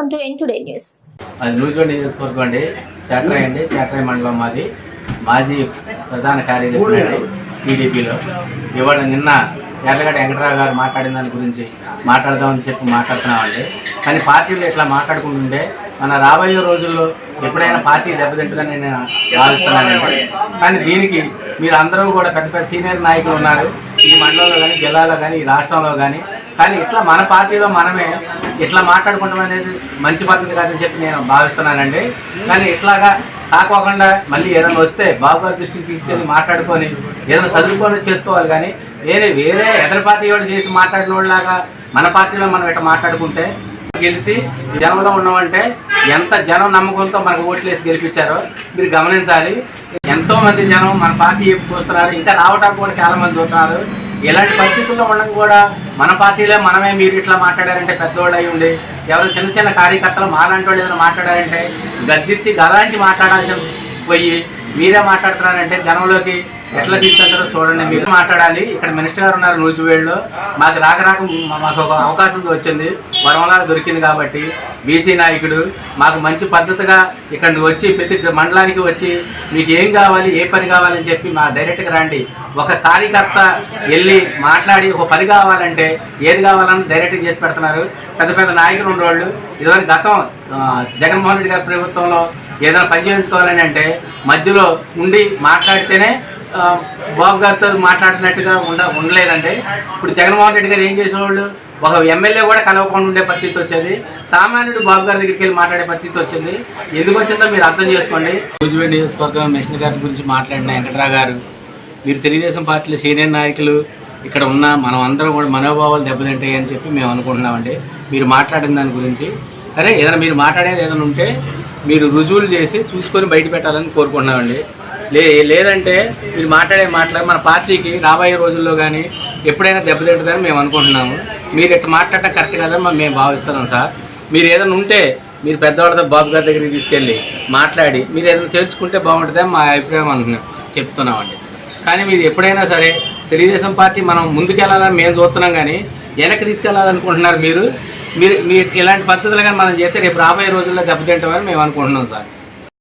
ఎన్ today news అది నూజివీడు నియోజకవర్గం అండి చాట్రాయ్ అండి. చాట్రాయ్ మండలం మాది. మాజీ ప్రధాన కార్యదర్శి అండి టీడీపీలో. ఇవాళ నిన్న ఎర్రగడ్డ వెంకటరావు గారు మాట్లాడిన దాని గురించి మాట్లాడదామని చెప్పి మాట్లాడుతున్నామండి. కానీ పార్టీలు ఇట్లా మాట్లాడుకుంటుంటే మన రాబోయే రోజుల్లో ఎప్పుడైనా పార్టీ దెబ్బతింటుందని నేను భావిస్తున్నానండి. కానీ దీనికి మీరు అందరూ కూడా పెద్ద పెద్ద సీనియర్ నాయకులు ఉన్నారు. ఈ మండలంలో కానీ జిల్లాలో కానీ ఈ రాష్ట్రంలో కానీ కానీ ఇట్లా మన పార్టీలో మనమే ఇట్లా మాట్లాడుకుంటాం అనేది మంచి పద్ధతి కాదని చెప్పి నేను భావిస్తున్నానండి. కానీ ఇట్లాగా కాకోకుండా మళ్ళీ ఏదైనా వస్తే బాబు గారి దృష్టికి తీసుకెళ్ళి మాట్లాడుకొని ఏదైనా చదువుకొని చేసుకోవాలి కానీ వేరే వేరే ఎదరి పార్టీ వాళ్ళు చేసి మాట్లాడిన వాళ్ళలాగా మన పార్టీలో మనం ఇట్లా మాట్లాడుకుంటే గెలిచి జనంలో ఉన్నామంటే ఎంత జనం నమ్మకంతో మనకు ఓట్లు వేసి గెలిపించారో మీరు గమనించాలి. ఎంతో మంది జనం మన పార్టీ చూస్తున్నారు. ఇంకా రావడానికి కూడా చాలా మంది చూస్తున్నారు ఇలాంటి పరిస్థితుల్లో ఉండడం కూడా మన పార్టీలో మనమే మీరు ఇట్లా మాట్లాడారంటే పెద్దవాళ్ళు అయి ఉండి ఎవరు చిన్న చిన్న కార్యకర్తలు మాలాంటి వాళ్ళు ఏదైనా మాట్లాడారంటే గద్దించి గదాంచి మాట్లాడాల్సి పోయి మీరే మాట్లాడుతున్నారంటే జనంలోకి ఎట్లా తీసుకెళ్తారో చూడండి మీరు. మాట్లాడాలి. ఇక్కడ మినిస్టర్ గారు ఉన్నారు నూజివేడులో. మాకు రాక రాక మా- మాకు ఒక అవకాశం వచ్చింది. వరంలా దొరికింది కాబట్టి బీసీ నాయకుడు మాకు మంచి పద్ధతిగా ఇక్కడ వచ్చి ప్రతి మండలానికి వచ్చి మీకు ఏం కావాలి ఏ పని కావాలని చెప్పి మా డైరెక్ట్గా రండి. ఒక కార్యకర్త వెళ్ళి మాట్లాడి ఒక పని కావాలంటే ఏది కావాలని డైరెక్ట్గా చేసి పెడుతున్నారు. పెద్ద పెద్ద నాయకులు ఉండేవాళ్ళు ఇదివరకు గతం జగన్మోహన్ రెడ్డి గారి ప్రభుత్వంలో ఏదైనా పని చేయించుకోవాలని అంటే మధ్యలో ఉండి మాట్లాడితేనే బాబు గారితో మాట్లాడినట్టుగా ఉండ ఉండలేదండి. ఇప్పుడు జగన్మోహన్ రెడ్డి గారు ఏం చేసేవాళ్ళు? ఒక ఎమ్మెల్యే కూడా కలవకుండా ఉండే పరిస్థితి వచ్చేది. సామాన్యుడు బాబు గారి దగ్గరికి వెళ్ళి మాట్లాడే పరిస్థితి వచ్చింది. ఎందుకు వచ్చిందో మీరు అర్థం చేసుకోండి. నూజివీడ్ నియోజకవర్గం మిషన్ గారి గురించి మాట్లాడిన వెంకట్రా గారు మీరు తెలుగుదేశం పార్టీలో సీనియర్ నాయకులు ఇక్కడ ఉన్న మనం అందరం కూడా మనోభావాలు దెబ్బతింటాయి అని చెప్పి మేము అనుకుంటున్నామండి. మీరు మాట్లాడిన దాని గురించి. అరే ఏదైనా మీరు మాట్లాడేది ఏదైనా ఉంటే మీరు రుజువులు చేసి చూసుకొని బయట పెట్టాలని కోరుకుంటున్నామండి. లే లేదంటే మీరు మాట్లాడే మాటలు మన పార్టీకి రాబోయే రోజుల్లో కానీ ఎప్పుడైనా దెబ్బతింటుందని మేము అనుకుంటున్నాము. మీరు ఇట్లా మాట్లాడటం కరెక్ట్ కాదని మేము- భావిస్తున్నాం సార్. మీరు ఏదైనా ఉంటే మీరు పెద్దవాళ్ళతో బాబు గారి దగ్గరికి తీసుకెళ్ళి మాట్లాడి మీరు ఏదైనా తెలుసుకుంటే బాగుంటుందని మా అభిప్రాయం అనుకున్నాం చెప్తున్నామండి. కానీ మీరు ఎప్పుడైనా సరే తెలుగుదేశం పార్టీ మనం ముందుకెళ్ళాలని మేము చూస్తున్నాం కానీ వెనక్కి తీసుకెళ్ళాలనుకుంటున్నారు మీరు. మీరు మీ ఇలాంటి పద్ధతులు కానీ మనం చేస్తే రేపు రాబోయే రోజుల్లో దెబ్బతింటామని మేము అనుకుంటున్నాం సార్.